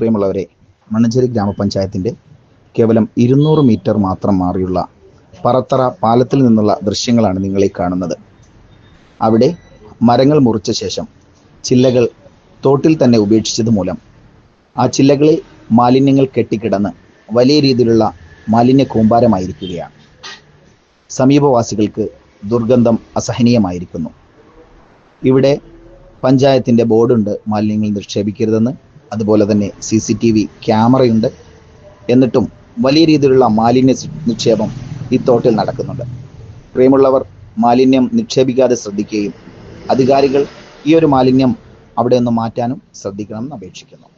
പ്രിയമുള്ളവരെ മണ്ണഞ്ചേരി ഗ്രാമപഞ്ചായത്തിന്റെ കേവലം ഇരുന്നൂറ് മീറ്റർ മാത്രം മാറിയുള്ള പറത്തറ പാലത്തിൽ നിന്നുള്ള ദൃശ്യങ്ങളാണ് നിങ്ങളീ കാണുന്നത്. അവിടെ മരങ്ങൾ മുറിച്ച ശേഷം ചില്ലകൾ തോട്ടിൽ തന്നെ ഉപേക്ഷിച്ചത് മൂലം ആ ചില്ലകളിൽ മാലിന്യങ്ങൾ കെട്ടിക്കിടന്ന് വലിയ രീതിയിലുള്ള മാലിന്യ കൂമ്പാരമായിരിക്കുകയാണ്. സമീപവാസികൾക്ക് ദുർഗന്ധം അസഹനീയമായിരിക്കുന്നു. ഇവിടെ പഞ്ചായത്തിന്റെ ബോർഡുണ്ട് മാലിന്യങ്ങൾ നിക്ഷേപിക്കരുതെന്ന്. അതുപോലെ തന്നെ സി സി ടി വി ക്യാമറയുണ്ട്. എന്നിട്ടും വലിയ രീതിയിലുള്ള മാലിന്യ നിക്ഷേപം ഈ തോട്ടിൽ നടക്കുന്നുണ്ട്. പ്രിയമുള്ളവർ മാലിന്യം നിക്ഷേപിക്കാതെ ശ്രദ്ധിക്കുകയും അധികാരികൾ ഈ ഒരു മാലിന്യം അവിടെ നിന്ന് മാറ്റാനും ശ്രദ്ധിക്കണമെന്ന് അപേക്ഷിക്കുന്നു.